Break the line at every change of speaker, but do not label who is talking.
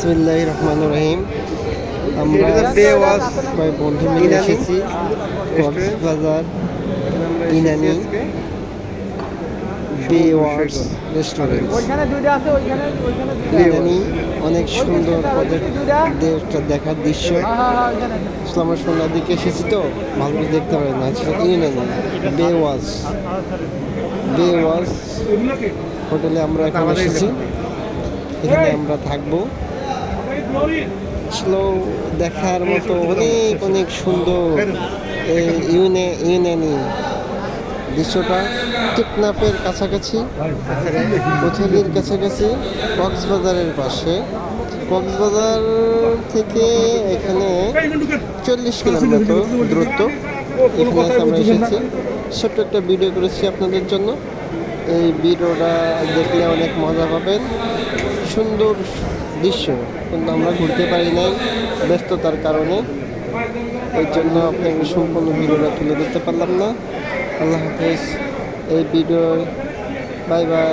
বিসমিল্লাহ রহমান রহিম। আমরা
বেওয়াজ
কয়েক বন্ধু মিলে এসেছি। কক্সবাজার ইনানি বেওয়ার্স রেস্টুরেন্ট ইনানি অনেক সুন্দর দেশটা দেখার দৃশ্য। আসলে আমরা সন্ধ্যার দিকে এসেছি তো ভালো করে দেখতে পারি না ইনানি। বেওয়াজ বেওয়াজ হোটেলে আমরা এখন এসেছি। এখানে আমরা থাকব। স্লো দেখার মতো অনেক অনেক সুন্দর এই ইউনে, ইউনানি দৃশ্যটা টেকনাফের কাছাকাছি কোথালির কাছাকাছি, কক্সবাজারের পাশে। কক্সবাজার থেকে এখানে চল্লিশ কিলোমিটার দূরত্ব। এখানে আমরা এসেছি। ছোট্ট একটা ভিডিও করেছি আপনাদের জন্য। এই ভিডিওটা দেখলে অনেক মজা পাবেন। সুন্দর দৃশ্য, কিন্তু আমরা ঘুরতে পারি নাই ব্যস্ততার কারণে। এই জন্য আপনাকে সম্পূর্ণ ভিডিওটা তুলে ধরতে পারলাম না। আল্লাহ হাফেজ, এই ভিডিও, বাই বাই।